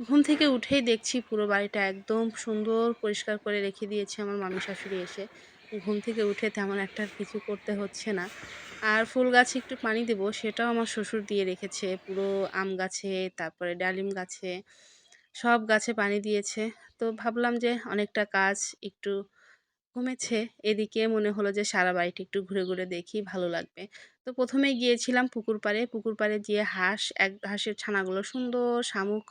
ঘুম থেকে উঠেই দেখছি পুরো বাড়িটা একদম সুন্দর পরিষ্কার করে রেখে দিয়েছে আমার মামি শাশুড়ি এসে। ঘুম থেকে উঠে তেমন একটা কিছু করতে হচ্ছে না। আর ফুল গাছে একটু পানি দেব, সেটাও আমার শ্বশুর দিয়ে রেখেছে। পুরো আম গাছে, তারপরে ডালিম গাছে, সব গাছে পানি দিয়েছে। তো ভাবলাম যে অনেকটা কাজ একটু কমেছে। এদিকে মনে হলো যে সারা বাড়িটি একটু ঘুরে ঘুরে দেখি, ভালো লাগবে। তো প্রথমে গিয়েছিলাম পুকুর পাড়ে। পুকুর পাড়ে গিয়ে হাঁস, এক হাঁসের ছানাগুলো সুন্দর শামুক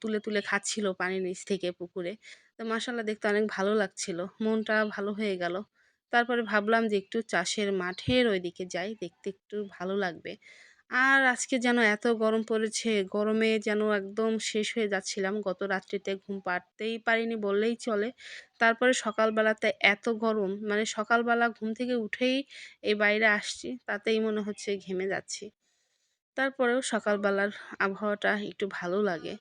তুলে তুলে খাচ্ছিল পানির নিচ থেকে পুকুরে। তো মাসাল্লাহ দেখতে অনেক ভালো লাগছিল। মনটা ভালো হয়ে গেল। তারপরে ভাবলাম যে একটু চাষের মাঠের ওইদিকে যাই, দেখতে একটু ভালো লাগবে। আর আজকে যেন এত গরম পড়েছে, গরমে যেন একদম শেষ হয়ে যাচ্ছিলাম। গত রাত্রিতে ঘুম পাড়তেই পারিনি বললেই চলে। তারপরে সকালবেলাতে এত গরম মানে সকালবেলা ঘুম থেকে উঠেই এই বাইরে আসছি, তাতেই মনে হচ্ছে ঘেমে যাচ্ছি। তারপরেও সকালবেলার আবহাওয়াটা একটু ভালো লাগে।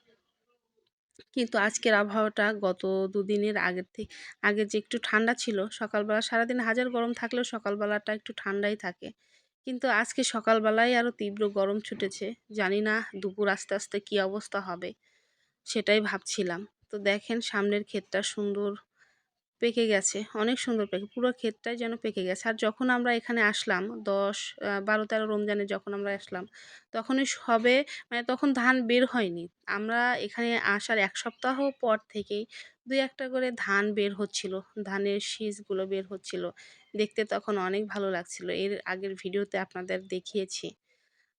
কিন্তু আজকের আবহাওয়াটা গত দুদিনের আগের থেকে আগে যে একটু ঠান্ডা ছিল, সকালবেলা সারাদিন হাজার গরম থাকলেও সকালবেলাটা একটু ঠান্ডাই থাকে। কিন্তু আজকে সকালবেলায় আরও তীব্র গরম ছুটেছে, জানি না দুপুর আস্তে আস্তে কী অবস্থা হবে, সেটাই ভাবছিলাম। তো দেখেন সামনের ক্ষেতটা সুন্দর পেকে গেছে, অনেক সুন্দর পেকে, পুরো ক্ষেতটাই যেন পেকে গেছে। আর যখন আমরা এখানে আসলাম, দশ বারো, তেরো রমজানে যখন আমরা আসলাম, তখনই সবে মানে তখন ধান বের হয়নি। আমরা এখানে আসার এক সপ্তাহ পর থেকেই দুই একটা করে ধান বের হচ্ছিল, ধানের শীষগুলো বের হচ্ছিল। দেখতে তখন অনেক ভালো লাগছিল, এর আগের ভিডিওতে আপনাদের দেখিয়েছি।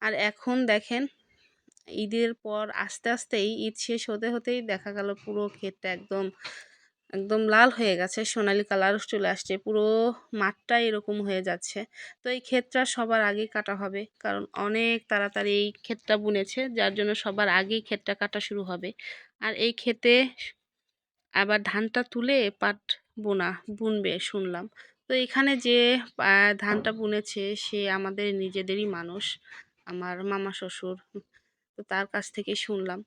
আর এখন দেখেন, ঈদের পর আস্তে আস্তেই ঈদ শেষ হতে হতেই দেখা গেল পুরো ক্ষেতটা একদম একদম লাল হয়ে গেছে, সোনালি কালার চলে আসছে, পুরো মাঠটা এরকম হয়ে যাচ্ছে। তো এই ক্ষেতটা সবার আগেই কাটা হবে, কারণ অনেক তাড়াতাড়ি এই ক্ষেতটা বুনেছে, যার জন্য সবার আগেই ক্ষেতটা কাটা শুরু হবে। আর এই ক্ষেতে আবার ধানটা তুলে পাট বোনা, বুনবে শুনলাম। তো এখানে যে ধানটা বুনেছে সে আমাদের নিজেদেরই মানুষ, আমার মামা শ্বশুর, তো তার কাছ থেকে শুনলাম।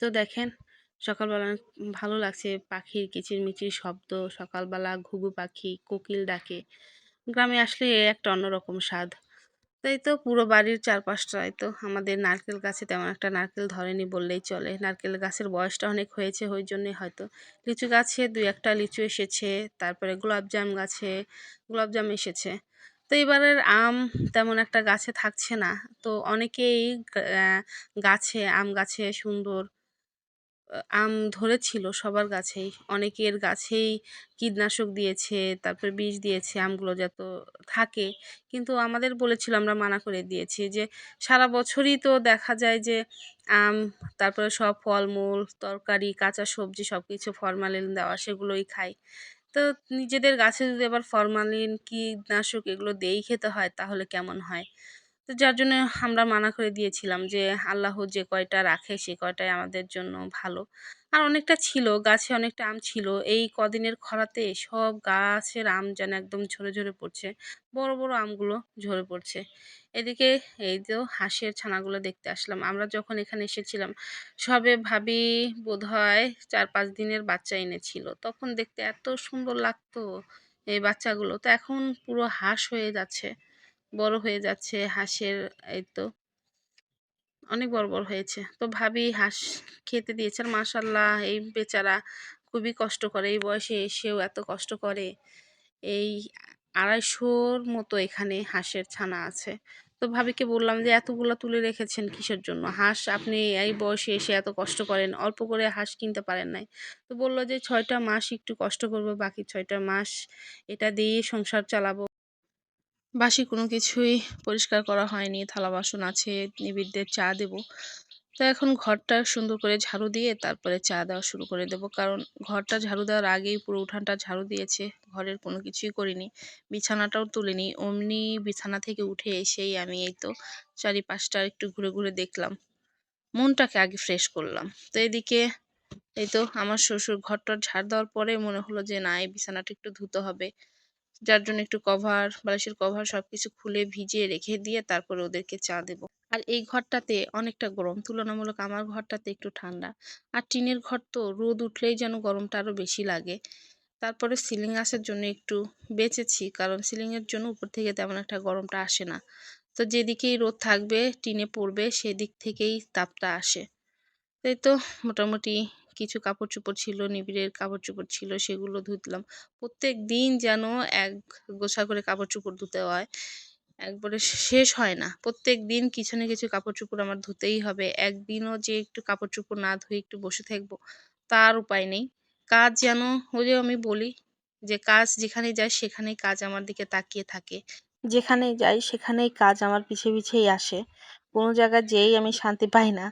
তো দেখেন সকালবেলা ভালো লাগছে। পাখির কিচিরমিচির শব্দ, সকালবেলা ঘুঘু পাখি, কোকিল ডাকে। গ্রামে আসলে একটা অন্যরকম স্বাদ। তাই তো পুরো বাড়ির চারপাশটায় তো আমাদের নারকেল গাছে তেমন একটা নারকেল ধরেনি বললেই চলে। নারকেল গাছের বয়সটা অনেক হয়েছে, ওই জন্যে হয়তো। লিচু গাছে দুই একটা লিচু এসেছে, তারপরে গোলাপজাম গাছে গোলাপজাম এসেছে। তো এবারের আম তেমন একটা গাছে থাকছে না। তো অনেকেই গাছে, আম গাছে সুন্দর আম ধরেছিল সবার গাছেই অনেকের গাছেই কীটনাশক দিয়েছে, তারপরে বিষ দিয়েছে, আমগুলো যত থাকে। কিন্তু আমাদের বলেছিল, আমরা মানা করে দিয়েছি যে, সারা বছরই তো দেখা যায় যে, আম, তারপরে সব ফলমূল, তরকারি, কাঁচা সবজি সব কিছু ফরমালিন দেওয়া, সেগুলোই খাই। তো নিজেদের গাছে যদি আবার ফরমালিন, কীটনাশক এগুলো দিয়েই খেতে হয়, তাহলে কেমন হয়? তো যার জন্য আমরা মানা করে দিয়েছিলাম যে, আল্লাহ যে কয়টা রাখে সে কয়টাই আমাদের জন্য ভালো। আর অনেকটা ছিল, গাছে অনেকটা আম ছিল। এই কদিনের খরাতে সব গাছের আম যেন একদম ঝরে ঝরে পড়ছে, বড় বড় আমগুলো ঝরে পড়ছে। এদিকে এই যে হাঁসের ছানাগুলো দেখতে আসলাম। আমরা যখন এখানে এসেছিলাম, সবে ভাবি বোধ হয় চার পাঁচ দিনের বাচ্চা এনেছিল। তখন দেখতে এত সুন্দর লাগতো এই বাচ্চাগুলো। তো এখন পুরো হাঁস হয়ে যাচ্ছে। বড় হয়ে যাচ্ছে হাঁসের, এই তো। অনেক বড় বড় হয়েছে। তো ভাবি হাঁস খেতে দিয়েছে আর মাসাল্লাহ এই বেচারা খুবই কষ্ট করে। এই বয়সে এসেও এত কষ্ট করে। এই আড়াইশোর মতো এখানে হাঁসের ছানা আছে। তো ভাবিকে বললাম যে, এতগুলো তুলে রেখেছেন কিসের জন্য? হাঁস আপনি এই বয়সে এসে এত কষ্ট করেন, অল্প করে হাঁস কিনতে পারেন নাই। তো বলল যে, ছয়টা মাস একটু কষ্ট করব, বাকি ছয়টা মাস এটা দিয়ে সংসার চালাবো। বাসি কোনো কিছুই পরিষ্কার করা হয়নি, থালা বাসন আছে, নিবিড়দের চা দেব। তো এখন ঘরটা সুন্দর করে ঝাড়ু দিয়ে তারপরে চা দেওয়া শুরু করে দেব। কারণ ঘরটা ঝাড়ু দেওয়ার আগেই পুরো উঠানটা ঝাড়ু দিয়েছে, ঘরের কোনো কিছুই করিনি। বিছানাটাও তুলিনি, অমনি বিছানা থেকে উঠে এসেই আমি এই তো চারিপাশটা একটু ঘুরে ঘুরে দেখলাম। মনটাকে আগে ফ্রেশ করলাম। তো এদিকে এই তো আমার শ্বশুর ঘরটার ঝাড় দেওয়ার পরে মনে হলো যে না, এই বিছানাটা একটু ধুতে হবে। যার জন্য একটু কভার, বালিশের কভার সব কিছু খুলে ভিজিয়ে রেখে দিয়ে তারপরে ওদেরকে চা দেব। আর এই ঘরটাতে অনেকটা গরম। তুলনামূলক আমার ঘরটাতে একটু ঠান্ডা। আর টিনের ঘর তো রোদ উঠলেই যেন গরমটা আরও বেশি লাগে। তারপরে সিলিং আসার জন্য একটু বেঁচেছি, কারণ সিলিংয়ের জন্য উপর থেকে তেমন একটা গরমটা আসে না। তো যেদিকেই রোদ থাকবে, টিনে পড়বে, সেদিক থেকেই তাপটা আসে। তাই তো মোটামুটি কিছু কাপড় চোপড় ছিল, নিবিড়ের কাপড় চোপড় ছিল, সেগুলো ধুতলাম। প্রত্যেক দিন যেন এক গোছা করে কাপড় চোপড় ধুতে হয়, একবারে শেষ হয় না। প্রত্যেক দিন কিছু না কিছু কাপড় চোপড় আমার ধুতেই হবে। একদিনও যে একটু কাপড় চোপড় না ধুয়ে একটু বসে থাকব, তার উপায় নেই। কাজ যেন যে আমি বলি যে, কাজ যেখানে যায় সেখানেই কাজ আমার দিকে তাকিয়ে থাকে। যেখানেই যাই সেখানেই কাজ আমার পিছে পিছেই আসে। কোনো জায়গায় যেই আমি শান্তি পাই না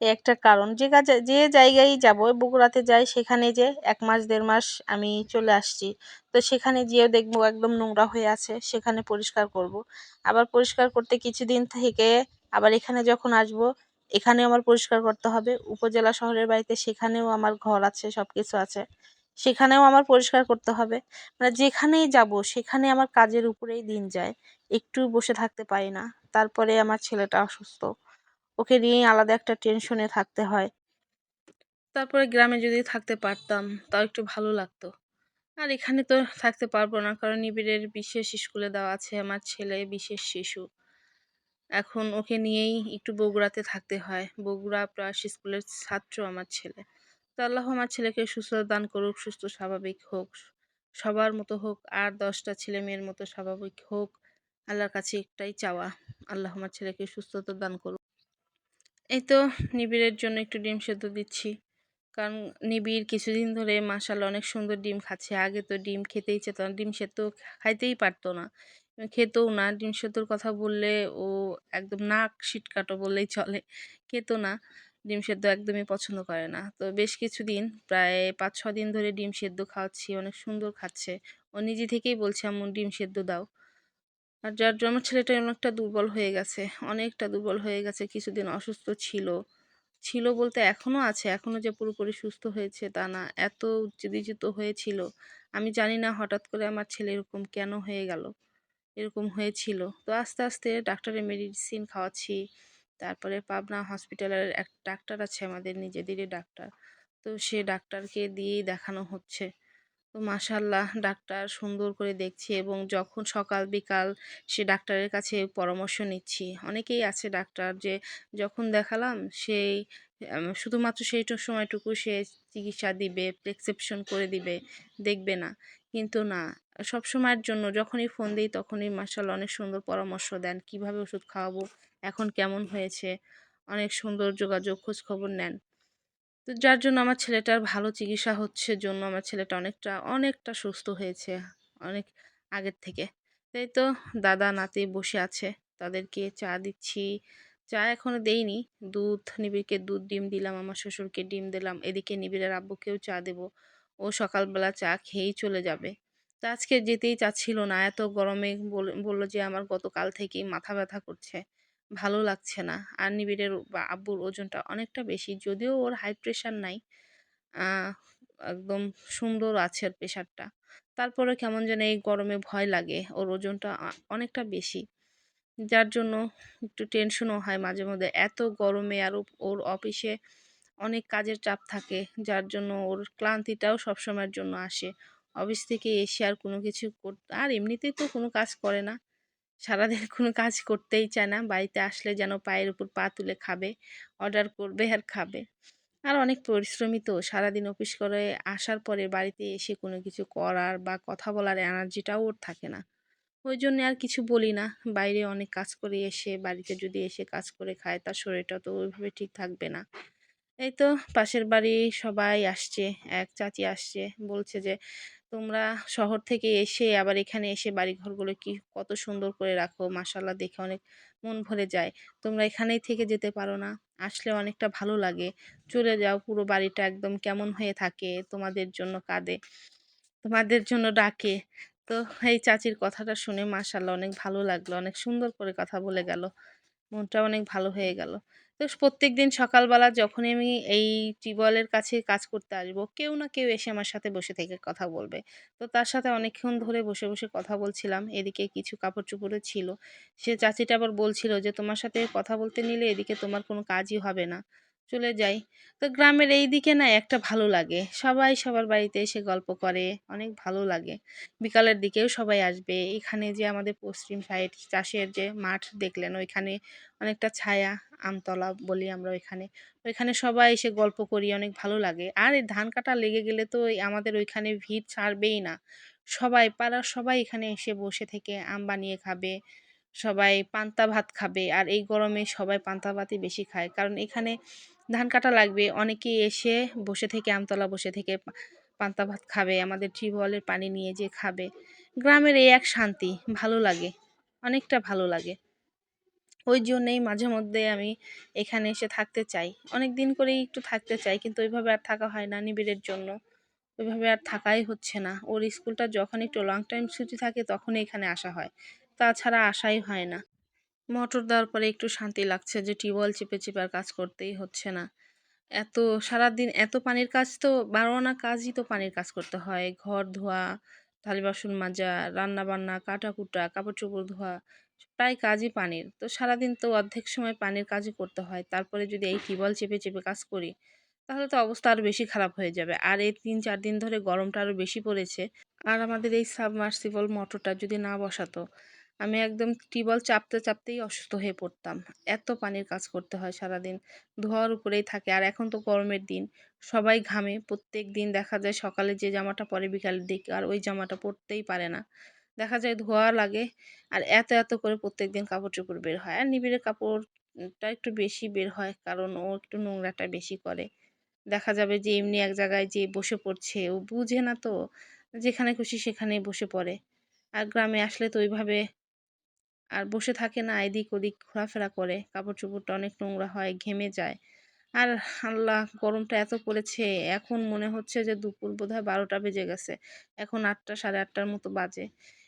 একটা কারণ। যে কাজে, যে জায়গায় যাব, বগুড়াতে যাই, সেখানে যে এক মাস, দেড় মাস আমি চলে আসছি, তো সেখানে গিয়েও দেখব একদম নোংরা হয়ে আছে, সেখানে পরিষ্কার করব। আবার পরিষ্কার করতে কিছুদিন থেকে আবার এখানে যখন আসব, এখানেও আমার পরিষ্কার করতে হবে। উপজেলা শহরের বাড়িতে সেখানেও আমার ঘর আছে সব কিছু আছে, সেখানেও আমার পরিষ্কার করতে হবে। মানে যেখানেই যাব, সেখানে আমার কাজের উপরেই দিন যায়, একটু বসে থাকতে পারি না, তারপরে আমার ছেলেটা অসুস্থ। ওকে নিয়েই আলাদা একটা টেনশনে থাকতে হয়। তারপরে গ্রামে যদি থাকতে পারতাম, তাও একটু ভালো লাগতো। আর এখানে তো থাকতে পারব না, কারণ নিবিড়ের বিশেষ স্কুলে দেওয়া আছে, আমার ছেলে বিশেষ শিশু। এখন ওকে নিয়েই একটু বগুড়াতে থাকতে হয়। বগুড়া প্রাস স্কুলের ছাত্র আমার ছেলে। তো আল্লাহ আমার ছেলেকে সুস্থ দান করুক, সুস্থ স্বাভাবিক হোক, সবার মতো হোক, আর দশটা ছেলে মেয়ের মতো স্বাভাবিক হোক, আল্লাহর কাছে একটাই চাওয়া। আল্লাহ আমার ছেলেকে সুস্থতা দান করুক। এই তো নিবিড়ের জন্য একটু ডিম সেদ্ধ দিচ্ছি। কারণ নিবিড় কিছুদিন ধরে মাসাল অনেক সুন্দর ডিম খাচ্ছে। আগে তো ডিম খেতেই চেত না, ডিম সেদ্ধ খাইতেই পারতো না। খেতেও না, ডিম সেদ্ধর কথা বললে ও একদম নাক সিটকাটো বললেই চলে। খেতো না, ডিম সেদ্ধ একদমই পছন্দ করে না। তো বেশ কিছুদিন, প্রায় পাঁচ ছ দিন ধরে ডিম সেদ্ধ খাওয়াচ্ছি, অনেক সুন্দর খাচ্ছে। ও নিজে থেকেই বলছে এমন ডিম সেদ্ধ দাও। আর যার জন্য ছেলেটা অনেকটা দুর্বল হয়ে গেছে, অনেকটা দুর্বল হয়ে গেছে, কিছুদিন অসুস্থ ছিল। ছিল বলতে এখনও আছে এখনও যে পুরোপুরি সুস্থ হয়েছে তা না, এত উত্তেজিত হয়েছিল। আমি জানি না হঠাৎ করে আমার ছেলে এরকম কেন হয়ে গেল, এরকম হয়েছিল। তো আস্তে আস্তে ডাক্তারের মেডিসিন খাওয়াচ্ছি, তারপরে পাবনা হসপিটালের এক ডাক্তার আছে আমাদের, নিজেদেরই ডাক্তার। তো সে ডাক্তারকে দিয়েই দেখানো হচ্ছে। তো মাশাল্লাহ ডাক্তার সুন্দর করে দেখছে এবং যখন সকাল বিকাল সে ডাক্তারের কাছে পরামর্শ নিচ্ছি। অনেকেই আছে ডাক্তার যে যখন দেখালাম সেই শুধুমাত্র সেইটা সময়টুকু সে চিকিৎসা দিবে, প্রেসক্রিপশন করে দিবে, দেখবে না। কিন্তু না, সব সময়ের জন্য যখনই ফোন দিই তখনই মার্শাল অনেক সুন্দর পরামর্শ দেন, কীভাবে ওষুধ খাওয়াবো, এখন কেমন হয়েছে? অনেক সুন্দর যোগাযোগ খোঁজ খবর নেন। তো যার জন্য আমার ছেলেটার ভালো চিকিৎসা হচ্ছে জন্য আমার ছেলেটা অনেকটা অনেকটা সুস্থ হয়েছে অনেক আগের থেকে। তাই তো দাদা, নাতি বসে আছে। তাদেরকে চা দিচ্ছি। চা এখনও দেইনি। দুধ, নিবিড়কে দুধ ডিম দিলাম, আমার শ্বশুরকে ডিম দিলাম। এদিকে নিবিড়ের আব্বুকেও চা দেবো। ও সকালবেলা চা খেয়েই চলে যাবে। তো আজকে যেতেই চাচ্ছিল না। এত গরমে বলল যে আমার গতকাল থেকেই মাথা ব্যথা করছে। ভালো লাগছে না। আর নিবিড়ের আব্বুর ওজনটা অনেকটা বেশি। যদিও ওর হাই প্রেশার নাই একদম সুন্দর আছে ওর প্রেশারটা তারপরে কেমন যেন এই গরমে ভয় লাগে, ওর ওজনটা অনেকটা বেশি। যার জন্য একটু টেনশনও হয় মাঝে মধ্যে। এত গরমে আর ওর অফিসে অনেক কাজের চাপ থাকে, যার জন্য ওর ক্লান্তিটাও সবসময়ের জন্য আসে। অফিস থেকে এসে আর কোনো কিছু আর এমনিতেই তো কোনো কাজ করে না। সারাদিন কোনো কাজ করতেই চায় না। বাড়িতে আসলে যেন পায়ের উপর পা তুলে খাবে অর্ডার করবে আর খাবে। আর অনেক পরিশ্রমী তো, সারাদিন অফিস করে আসার পরে বাড়িতে এসে কোনো কিছু করার বা কথা বলার এনার্জিটাও ওর থাকে না। ওই জন্যে আর কিছু বলি না। বাইরে অনেক কাজ করে এসে, বাড়িতে যদি এসে কাজ করে খায়, তার শরীরটা তো ওইভাবে ঠিক থাকবে না। এই তো পাশের বাড়ি সবাই আসছে, এক চাচি আসছে, বলছে যে, তোমরা শহর থেকে এসে আবার এখানে এসে বাড়ি ঘরগুলো কি কত সুন্দর করে রাখো মাসাল্লাহ দেখে অনেক মন ভরে যায়। তোমরা এখানেই থেকে যেতে পারো না, আসলে অনেকটা ভালো লাগে। চলে যাও, পুরো বাড়িটা একদম কেমন হয়ে থাকে, তোমাদের জন্য কাঁদে, তোমাদের জন্য ডাকে। তো এই চাচির কথাটা শুনে মাসাল্লাহ অনেক ভালো লাগল, অনেক সুন্দর করে কথা বলে গেল, মনটা অনেক ভালো হয়ে গেল। তো প্রত্যেক দিন সকালবেলা যখনই আমি এই টিউবওয়েলের কাছে কাজ করতে আসব, কেউ না কেউ এসে আমার সাথে বসে থেকে কথা বলবে। তো তার সাথে অনেকক্ষণ ধরে বসে, বসে কথা বলছিলাম। এদিকে কিছু কাপড়-চোপড়ও ছিল। সে চাচিটা আবার বলছিল যে, "তোমার সাথে কথা বলতে নিলে এদিকে তোমার কোনো কাজই হবে না। চলে যাই।" তো গ্রামের এই দিকে না একটা ভালো লাগে। সবাই সবার বাড়িতে এসে গল্প করে, অনেক ভালো লাগে। বিকালের দিকেও সবাই আসবে। এখানে যে আমাদের পশ্চিম সাইড চাষের যে মাঠ দেখলেন ওইখানে অনেকটা ছায়া আমতলা বলি আমরা ওইখানে ওইখানে সবাই এসে গল্প করি অনেক ভালো লাগে আর এই ধান কাটা লেগে গেলে তো আমাদের ওইখানে ভিড় ছাড়বেই না সবাই পাড়ার সবাই এখানে এসে বসে থেকে আম বানিয়ে খাবে সবাই পান্তা ভাত খাবে। আর এই গরমে সবাই পান্তা ভাতই বেশি খায়। কারণ এখানে ধান কাটা লাগবে। অনেকেই এসে বসে থেকে, আমতলা বসে থেকে পান্তা ভাত খাবে। আমাদের টিউবওয়েলের পানি নিয়ে যে খাবে। গ্রামের এই এক শান্তি, ভালো লাগে। অনেকটা ভালো লাগে। ওই জন্যেই মাঝে মধ্যে আমি এখানে এসে থাকতে চাই। অনেক দিন করেই একটু থাকতে চাই, কিন্তু ওইভাবে আর থাকা হয় না নিবিড়ের জন্য। ওইভাবে আর থাকাই হচ্ছে না। ওর স্কুলটা যখন একটু লং টাইম ছুটি থাকে তখন এখানে আসা হয়। তাছাড়া আসাই হয় না। মোটর দেওয়ার পরে একটু শান্তি লাগছে যে টিউবওয়েল চেপে চেপে আর কাজ করতেই হচ্ছে না। এত সারাদিন এত পানির কাজ তো বারো আনা কাজই তো পানির কাজ করতে হয়। ঘর ধোয়া, থালি বাসন মাজা, রান্না বান্না কাটাকুটা কাপড় চোপড় ধোয়া, প্রায় কাজই পানির। তো সারাদিন তো অর্ধেক সময় পানির কাজই করতে হয়। তারপরে যদি এই টিউবওয়েল চেপে চেপে কাজ করি, তাহলে তো অবস্থা আরও বেশি খারাপ হয়ে যাবে। আর এই তিন চার দিন ধরে গরমটা আরও বেশি পড়েছে। আর আমাদের এই সাবমার্সিবল মোটরটা যদি না বসাতো আমি একদম টিউবওয়েল চাপতে চাপতেই অসুস্থ হয়ে পড়তাম। এত পানির কাজ করতে হয় সারাদিন। ধোয়ার উপরেই থাকে। আর এখন তো গরমের দিন। সবাই ঘামে। প্রত্যেক দিন দেখা যায় সকালে যে জামাটা পরে বিকালের দিকে আর ওই জামাটা পরতেই পারে না। দেখা যায় ধোয়া লাগে। আর এত এত করে প্রত্যেক দিন কাপড় চোপড় বের হয়। আর নিবিড়ের কাপড়টা একটু বেশি বের হয় কারণ ও একটু নোংরাটা বেশি করে। দেখা যাবে যে এমনি এক জায়গায় যে বসে পড়ছে, ও বুঝে না তো। যেখানে খুশি সেখানেই বসে পড়ে। আর গ্রামে আসলে তো ওইভাবে আর বসে থাকে না এদিক ওদিক ঘোরাফেরা করে। কাপড় চোপড়টা অনেক নোংরা হয়, ঘেমে যায়। আর আল্লাহ, গরমটা এত পড়েছে, এখন মনে হচ্ছে যে দুপুর বোধহয় বারোটা বেজে গেছে। এখন আটটা, সাড়ে আটটার মতো বাজে।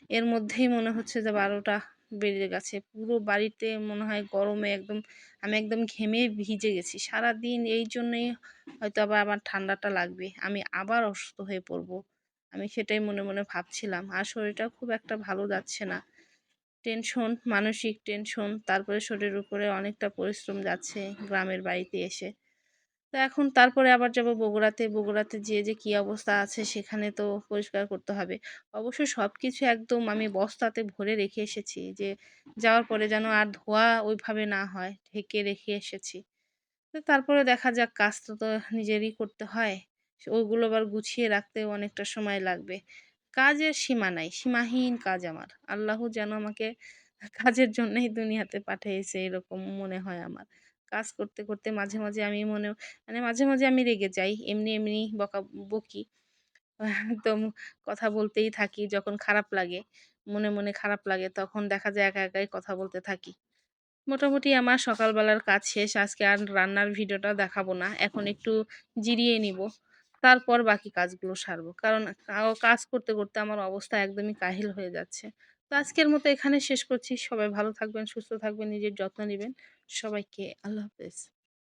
এর মধ্যেই মনে হচ্ছে যে বারোটা বেজে গেছে। পুরো বাড়িতে মনে হয় গরমে একদম, আমি একদম ঘেমে ভিজে গেছি। সারা দিন এই জন্যই হয়তো আবার আমার ঠান্ডাটা লাগবে। আমি আবার অসুস্থ হয়ে পড়ব। আমি সেটাই মনে মনে ভাবছিলাম। আর শরীরটা খুব একটা ভালো যাচ্ছে না। টেনশন, মানসিক টেনশন, তারপরে শরীরের উপরে অনেকটা পরিশ্রম যাচ্ছে গ্রামের বাড়িতে এসে। তো এখন তারপরে আবার যাব বগুড়াতে। বগুড়াতে যেয়ে যে কী অবস্থা আছে সেখানে তো পরিষ্কার করতে হবে। অবশ্য সব কিছু একদম আমি বস্তাতে ভরে রেখে এসেছি যে, যাওয়ার পরে যেন আর ধোয়া ওইভাবে না হয়, ঢেকে রেখে এসেছি। তো তারপরে দেখা যাক কাজ তো তো নিজেরই করতে হয়। ওইগুলো আবার গুছিয়ে রাখতেও অনেকটা সময় লাগবে। কাজের সীমা নাই, সীমাহীন কাজ আমার। আল্লাহ যেন আমাকে কাজের জন্যই দুনিয়াতে পাঠিয়েছে এরকম মনে হয় আমার। কাজ করতে করতে মাঝে মাঝে আমি মনে মানে মাঝে মাঝে আমি রেগে যাই, এমনি এমনি বকা, বকি। একদম কথা বলতেই থাকি, যখন খারাপ লাগে, মনে মনে খারাপ লাগে, তখন দেখা যায় একা, একাই কথা বলতে থাকি। মোটামুটি আমার সকালবেলার কাজ শেষ, আজকে আর রান্নার ভিডিওটা দেখাবো না, এখন একটু জিরিয়ে নিব। তারপর বাকি কাজগুলো সারবো। কারণ কাজ করতে করতে আমার অবস্থা একদমই কাহিল হয়ে যাচ্ছে। তো আজকের মতো এখানে শেষ করছি। সবাই ভালো থাকবেন, সুস্থ থাকবেন, নিজের যত্ন নেবেন। সবাইকে আল্লাহ হাফেজ।